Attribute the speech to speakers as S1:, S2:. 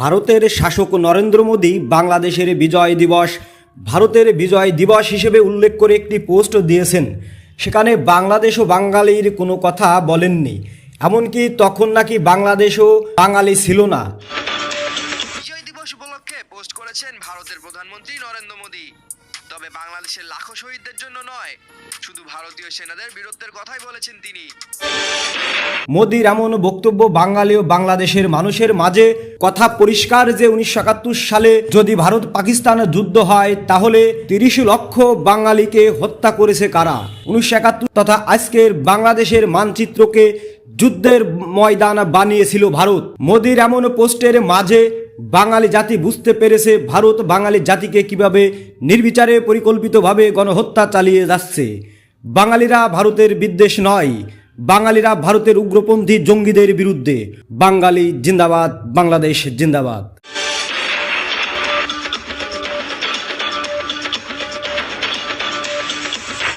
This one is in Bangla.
S1: ভারতের শাসক নরেন্দ্র মোদী বাংলাদেশের বিজয় দিবস, ভারতের বিজয় দিবস হিসেবে উল্লেখ করে একটি পোস্ট দিয়েছেন। সেখানে বাংলাদেশ ও বাঙালির কোনো কথা বলেননি। এমনকি তখন নাকি বাংলাদেশও বাঙালি ছিল না।
S2: বিজয় দিবস উপলক্ষে পোস্ট করেছেন ভারতের প্রধানমন্ত্রী নরেন্দ্র মোদী। তবে বাংলাদেশের লাখো শহীদদের জন্য নয়, শুধু ভারতীয় সেনাদের বীরত্বের কথাই বলেছেন তিনি।
S1: মোদির এমন বক্তব্য বাঙালি ও বাংলাদেশের মানুষের মাঝে। কথা পরিষ্কার যে উনিশশো একাত্তর সালে যদি ভারত পাকিস্তান যুদ্ধ হয়, তাহলে তিরিশ লক্ষ বাঙালিকে হত্যা করেছে কারা? উনিশশো একাত্তর তথা আজকের বাংলাদেশের মানচিত্রকে যুদ্ধের ময়দান বানিয়েছিল ভারত। মোদির এমন পোস্টের মাঝে বাঙালি জাতি বুঝতে পেরেছে ভারত বাঙালি জাতিকে কীভাবে নির্বিচারে পরিকল্পিতভাবে গণহত্যা চালিয়ে যাচ্ছে। বাঙালিরা ভারতের বিদ্বেষ নয় বাঙালিরা ভারতের উগ্রপন্থী জঙ্গিদের বিরুদ্ধে। বাঙালি জিন্দাবাদ বাংলাদেশ জিন্দাবাদ।